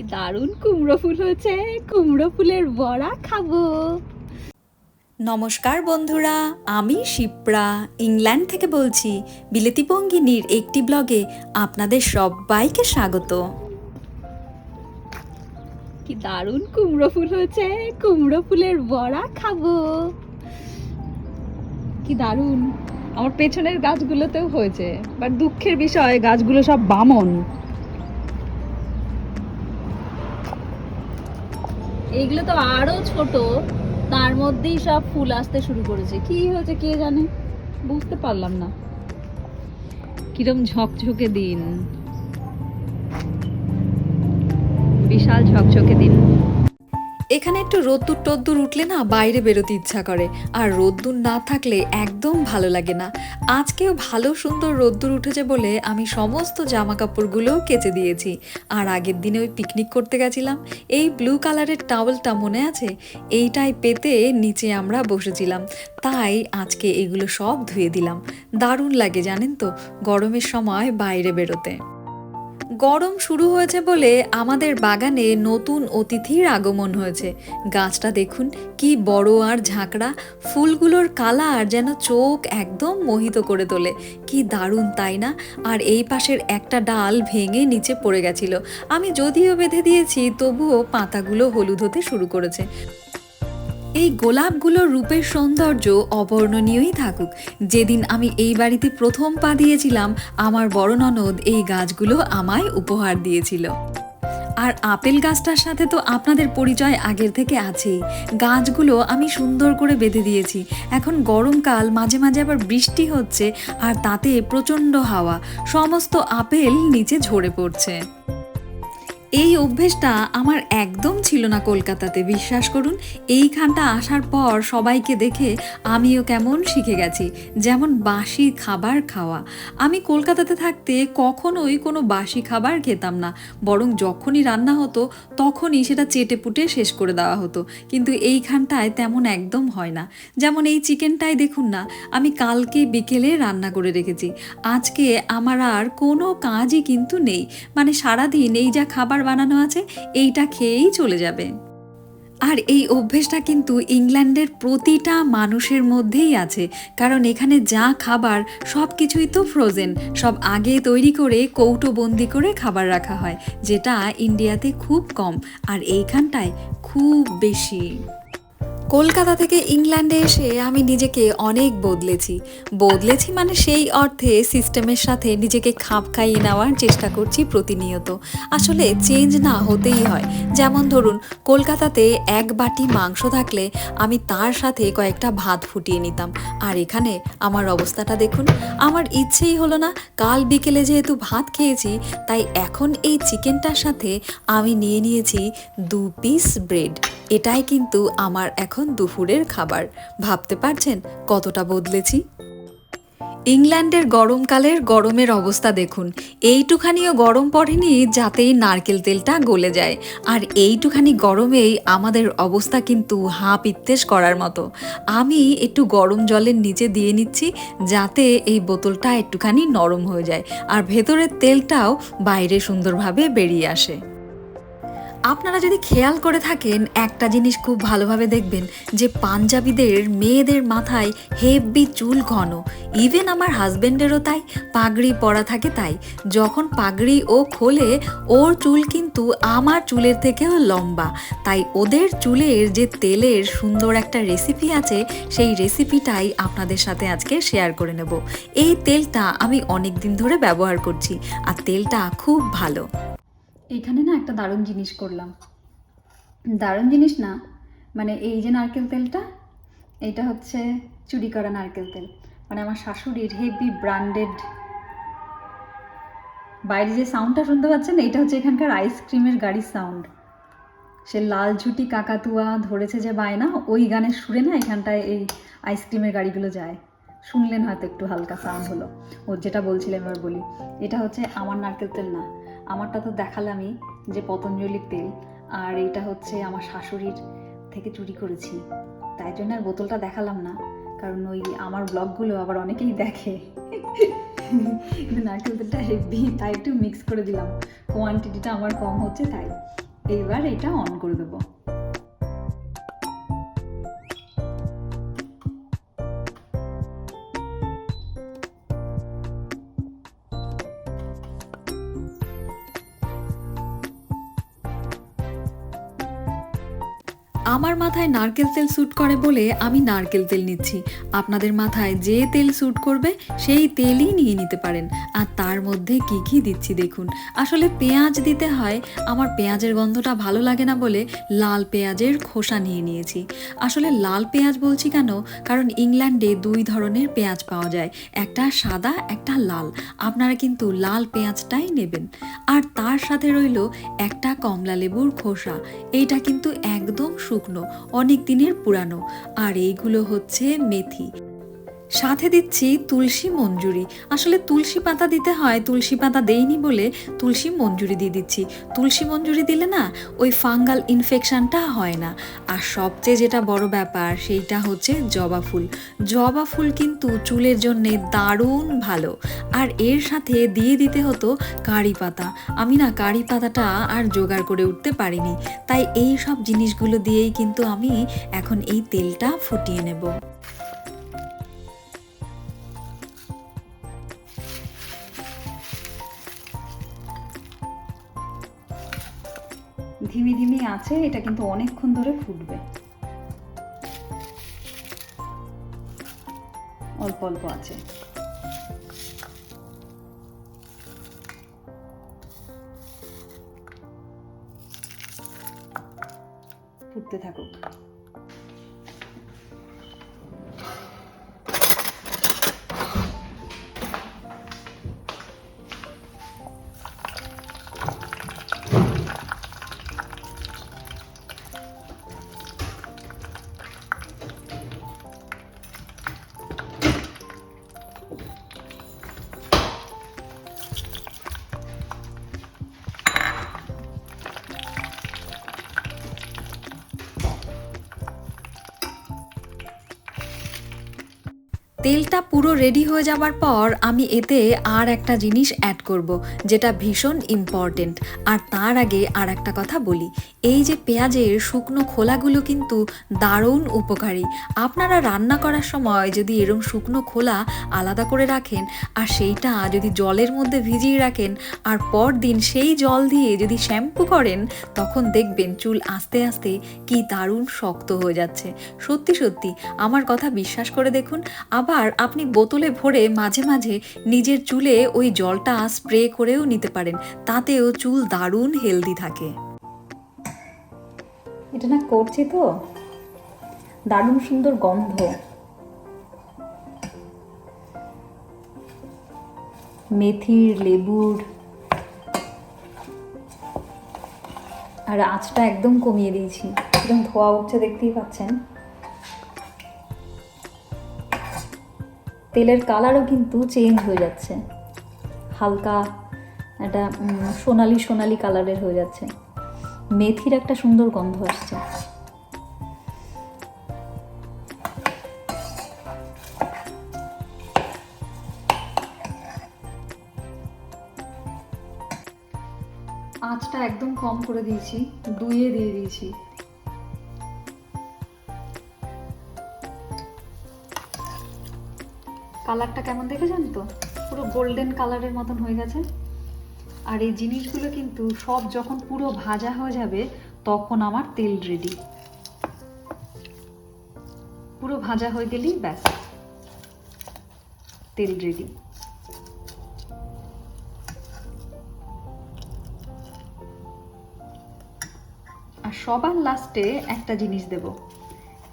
কি দারুণ কুমড়ো ফুল হয়েছে। কুমড়ো ফুলের বড়া খাব। নমস্কার বন্ধুরা আমি শিপ্রা। ইংল্যান্ড থেকে বলছি বিলেতি পঙ্গিনীর একটি ব্লগে আপনাদের সবাইকে স্বাগত। কি দারুণ কুমড়ো ফুল হয়েছে। কুমড়ো ফুলের বড়া খাব। কি দারুণ। আমার পেছনের গাছগুলোতেও হয়েছে বাট দুঃখের বিষয় গাছগুলো সব বামন। এইগুলো তো আরও ছোট, তার মধ্যেই সব ফুল আসতে শুরু করেছে। কি হয়েছে কে জানে? বুঝতে পারলাম না। কিরম ঝকঝকে দিন। বিশাল ঝকঝকে দিন। এখানে একটু রোদ্দুর টদ্দুর উঠলে না বাইরে বেরোতে ইচ্ছা করে। আর রোদ্দুর না থাকলে একদম ভালো লাগে না। আজকেও ভালো সুন্দর রোদ্দুর উঠেছে বলে আমি সমস্ত জামা কাপড়গুলোও কেচে দিয়েছি। আর আগের দিনে ওই পিকনিক করতে গেছিলাম। এই ব্লু কালারের টাওয়েলটা মনে আছে? এইটাই পেতে নিচে আমরা বসেছিলাম। তাই আজকে এগুলো সব ধুয়ে দিলাম। দারুণ লাগে জানেন তো, গরমের সময় বাইরে বেরোতে। গরম শুরু হয়েছে বলে আমাদের বাগানে নতুন অতিথির আগমন হয়েছে। গাছটা দেখুন, কি বড় আর ঝাঁকড়া। ফুলগুলোর কালার যেন চোখ একদম মোহিত করে তোলে। কি দারুণ, তাই না? আর এই পাশের একটা ডাল ভেঙে নিচে পড়ে গেছিল। আমি যদিও বেঁধে দিয়েছি, তবুও পাতাগুলো হলুদ হতে শুরু করেছে। এই গোলাপগুলোর রূপের সৌন্দর্য অবর্ণনীয়ই থাকুক। যেদিন আমি এই বাড়িতে প্রথম পা দিয়েছিলাম, আমার বড় ননদ এই গাছগুলো আমায় উপহার দিয়েছিল। আর আপেল গাছটার সাথে তো আপনাদের পরিচয় আগের থেকে আছেই। গাছগুলো আমি সুন্দর করে বেঁধে দিয়েছি। এখন গরমকাল, মাঝে মাঝে আবার বৃষ্টি হচ্ছে, আর তাতে প্রচণ্ড হাওয়া। সমস্ত আপেল নিচে ঝরে পড়ছে। এই অভ্যেসটা আমার একদম ছিল না কলকাতাতে, বিশ্বাস করুন। এইখানটা আসার পর সবাইকে দেখে আমিও কেমন শিখে গেছি। যেমন বাসি খাবার খাওয়া। আমি কলকাতাতে থাকতে কখনোই কোনো বাসি খাবার খেতাম না। বরং যখনই রান্না হতো, তখনই সেটা চেটে পুটে শেষ করে দেওয়া হতো। কিন্তু এইখানটায় তেমন একদম হয় না। যেমন এই চিকেনটাই দেখুন না, আমি কালকে বিকেলে রান্না করে রেখেছি। আজকে আমার আর কোনো কাজই কিন্তু নেই। মানে সারাদিন এই যা খাবার বানানো আছে, এইটা খেয়েই চলে যাবে। আর এই অভ্যেসটা কিন্তু ইংল্যান্ডের প্রতিটা মানুষের মধ্যেই আছে, কারণ এখানে যা খাবার সব কিছুই তো ফ্রোজেন সব আগে তৈরি করে, কৌটো বন্দি করে খাবার রাখা হয়, যেটা ইন্ডিয়াতে খুব কম। আর এইখানটায় খুব বেশি। কলকাতা থেকে ইংল্যান্ডে এসে আমি নিজেকে অনেক বদলেছি। বদলেছি মানে সেই অর্থে সিস্টেমের সাথে নিজেকে খাপ খাইয়ে নেওয়ার চেষ্টা করছি প্রতিনিয়ত। আসলে চেঞ্জ না হতেই হয়। যেমন ধরুন, কলকাতাতে এক বাটি মাংস থাকলে আমি তার সাথে কয়েকটা ভাত ফুটিয়ে নিতাম। আর এখানে আমার অবস্থাটা দেখুন, আমার ইচ্ছেই হলো না, কাল বিকেলে যেহেতু ভাত খেয়েছি, তাই এখন এই চিকেনটার সাথে আমি নিয়ে নিয়েছি দু পিস ব্রেড। এটাই কিন্তু আমার এখন দুপুরের খাবার। ভাবতে পারছেন কতটা বদলেছি? ইংল্যান্ডের গরমকালের গরমের অবস্থা দেখুন। এইটুখানিও গরম পড়েনি যাতেই নারকেল তেলটা গলে যায়। আর এইটুখানি গরমেই আমাদের অবস্থা কিন্তু হাঁ পিত্তেশ করার মতো। আমি একটু গরম জলের নিচে দিয়ে নিচ্ছি যাতে এই বোতলটা একটুখানি নরম হয়ে যায়। আর ভেতরের তেলটাও বাইরে সুন্দরভাবে বেরিয়ে আসে। আপনারা যদি খেয়াল করে থাকেন, একটা জিনিস খুব ভালোভাবে দেখবেন, যে পাঞ্জাবিদের মেয়েদের মাথায় হেভি চুল ঘন। ইভেন আমার হাজব্যান্ডেরও তাই, পাগড়ি পরা থাকে তাই। যখন পাগড়ি ও খোলে, ওর চুল কিন্তু আমার চুলের থেকেও লম্বা। তাই ওদের চুলের যে তেলের সুন্দর একটা রেসিপি আছে, সেই রেসিপিটাই আপনাদের সাথে আজকে শেয়ার করে নেব। এই তেলটা আমি অনেক দিন ধরে ব্যবহার করছি, আর তেলটা খুব ভালো। এখানে না একটা দারুণ জিনিস করলাম। দারুণ জিনিস না মানে এই যে নারকেল তেলটা এইটা হচ্ছে চুরি করা নারকেল তেল। মানে আমার শাশুড়ির হেভি ব্র্যান্ডেড। বাইরে যে সাউন্ডটা শুনতে পাচ্ছেন এইটা হচ্ছে এখানকার আইসক্রিমের গাড়ির সাউন্ড সে লাল ঝুটি কাকাতুয়া ধরেছে যে বায়না, ওই গানের সুরে না এখানটায় এই আইসক্রিমের গাড়িগুলো যায়। শুনলেন হয়তো একটু হালকা সাউন্ড হলো। ও যেটা বলছিলাম এবার বলি। এটা হচ্ছে আমার নারকেল তেল না। আমারটা তো দেখালামই যে পতঞ্জলির তেল, আর এটা হচ্ছে আমার শাশুড়ির থেকে চুরি করেছি। তাই জন্য আর বোতলটা দেখালাম না, কারণ ওই আমার ব্লগগুলো আবার অনেকেই দেখে। নারকেল তেলটা হেভি, তাই একটু মিক্স করে দিলাম। কোয়ান্টিটিটা আমার কম হচ্ছে, তাই এইবার এটা অন করে দেবো। আমার মাথায় নারকেল তেল স্যুট করে বলে আমি নারকেল তেল নিচ্ছি। আপনাদের মাথায় যে তেল স্যুট করবে, সেই তেলই নিয়ে নিতে পারেন। আর তার মধ্যে কি কি দিচ্ছি দেখুন। আসলে পেঁয়াজ দিতে হয়, আমার পেঁয়াজের গন্ধটা ভালো লাগে না বলে লাল পেঁয়াজের খোসা নিয়ে নিয়েছি। আসলে লাল পেঁয়াজ বলছি কেন? কারণ ইংল্যান্ডে দুই ধরনের পেঁয়াজ পাওয়া যায়, একটা সাদা, একটা লাল। আপনারা কিন্তু লাল পেঁয়াজটাই নেবেন। আর তার সাথে রইল একটা কমলা লেবুর খোসা। এইটা কিন্তু একদম শুকনো অনেক দিনের পুরানো। আর এইগুলো হচ্ছে মেথি। সাথে দিচ্ছি তুলসী মঞ্জুরি। আসলে তুলসী পাতা দিতে হয়, তুলসী পাতা দেইনি বলে তুলসী মঞ্জুরি দিয়ে দিচ্ছি। তুলসী মঞ্জুরি দিলে না, ওই ফাঙ্গাল ইনফেকশনটা হয় না। আর সবচেয়ে যেটা বড় ব্যাপার, সেইটা হচ্ছে জবা ফুল। জবা ফুল কিন্তু চুলের জন্যে দারুণ ভালো। আর এর সাথে দিয়ে দিতে হতো কারি পাতা। আমি না কারি পাতাটা আর জোগাড় করে উঠতে পারিনি। তাই এই সব জিনিসগুলো দিয়েই কিন্তু আমি এখন এই তেলটা ফুটিয়ে নেব। ধিমি ধিমি আছে এটা কিন্তু অনেকক্ষণ ধরে ফুটবে। অল্প অল্প আছে। তেলটা পুরো রেডি হয়ে যাবার পর আমি এতে আর একটা জিনিস অ্যাড করব, যেটা ভীষণ ইম্পর্টেন্ট আর তার আগে আর একটা কথা বলি, এই যে পেঁয়াজের শুকনো খোলাগুলো কিন্তু দারুণ উপকারী। আপনারা রান্না করার সময় যদি এরম শুকনো খোলা আলাদা করে রাখেন, আর সেইটা যদি জলের মধ্যে ভিজিয়ে রাখেন, আর পরদিন সেই জল দিয়ে যদি শ্যাম্পু করেন, তখন দেখবেন চুল আস্তে আস্তে কি দারুণ শক্ত হয়ে যাচ্ছে। সত্যি সত্যি, আমার কথা বিশ্বাস করে দেখুন। আবার আপনি বোতলে ভরে মাঝে মাঝে নিজের চুলে ওই জলটা স্প্রে করেও নিতে পারেন। তাতেও চুল দারুণ হেলদি থাকে। এটা না করছি তো। দারুণ সুন্দর গন্ধ। মেথির, লেবুর। আর আঁচটা একদম কমিয়ে দিয়েছি। একদম ধোয়া উঠছে দেখতেই পাচ্ছেন। তেলের কালারও কিন্তু চেঞ্জ হয়ে যাচ্ছে। হালকা একটা সোনালি সোনালি কালারের হয়ে যাচ্ছে। মেথির একটা সুন্দর গন্ধ আসছে। আঁচটা একদম কম করে দিয়েছি, দুইয়ে দিয়ে দিয়েছি। কালারটা কেমন দেখেছেন তো? পুরো গোল্ডেন কালারের মতন হয়ে গেছে। আর এই জিনিসগুলো কিন্তু সব যখন পুরো ভাজা হয়ে যাবে, তখন আমার তেল রেডি পুরো ভাজা হয়ে গেলেই ব্যাস। তেল রেডি আর সবার লাস্টে একটা জিনিস দেব।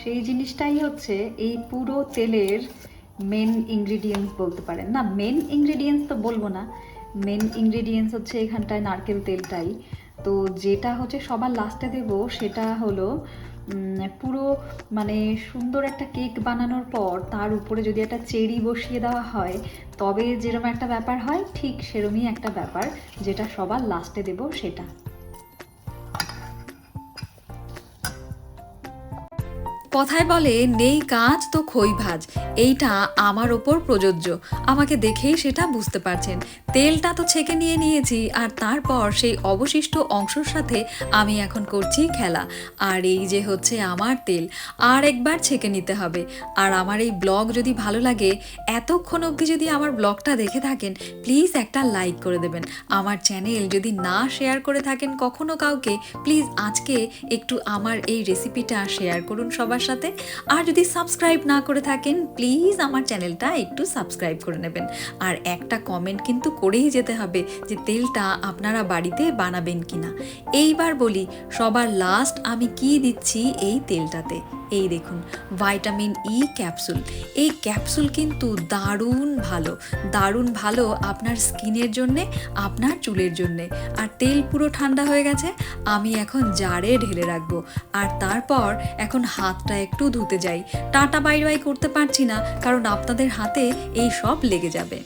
সেই জিনিসটাই হচ্ছে এই পুরো তেলের মেন ইনগ্রিডিয়েন্টস বলতে পারেন। না মেন ইনগ্রিডিয়েন্টস তো বলব না। মেন ইনগ্রিডিয়েন্টস হচ্ছে এখানটায় নারকেল তেলটাই। তো যেটা হচ্ছে সবার লাস্টে দেব, সেটা হলো পুরো মানে সুন্দর একটা কেক বানানোর পর তার উপরে যদি একটা চেরি বসিয়ে দেওয়া হয়, তবে যেরকম একটা ব্যাপার হয়, ঠিক সেরমই একটা ব্যাপার। যেটা সবার লাস্টে দেব, সেটা। কথায় বলে, নেই কাজ তো খই ভাজ। এইটা আমার ওপর প্রযোজ্য। আমাকে দেখেই সেটা বুঝতে পারছেন। তেলটা তো ছেঁকে নিয়ে নিয়েছি, আর তারপর সেই অবশিষ্ট অংশের সাথে আমি এখন করছি খেলা। আর এই যে হচ্ছে আমার তেল, আর একবার ছেঁকে নিতে হবে। আর আমার এই ব্লগ যদি ভালো লাগে, এতক্ষণ অবধি যদি আমার ব্লগটা দেখে থাকেন, প্লিজ একটা লাইক করে দেবেন। আমার চ্যানেল যদি না শেয়ার করে থাকেন কখনো কাউকে, প্লিজ আজকে একটু আমার এই রেসিপিটা শেয়ার করুন সবার সাথে। আর যদি সাবস্ক্রাইব না করে থাকেন প্লিজ আমার চ্যানেলটা একটু সাবস্ক্রাইব করে নেবেন। আর একটা কমেন্ট কিন্তু করেই যেতে হবে যে, তেলটা আপনারা বাড়িতে বানাবেন কিনা। এইবার বলি, সবার লাস্ট আমি কি দিচ্ছি এই তেলটাতে? এই দেখুন ভাইটামিন ই ক্যাপসুল এই ক্যাপসুল কিন্তু দারুণ ভালো। দারুণ ভালো আপনার স্কিনের জন্যে, আপনার চুলের জন্যে। আর তেল পুরো ঠান্ডা হয়ে গেছে, আমি এখন জারে ঢেলে রাখব। আর তারপর এখন হাতটা একটু ধুতে যাই। টাটা বাই বাই করতে পারছি না, কারণ আপনাদের হাতে এই সব লেগে যাবে।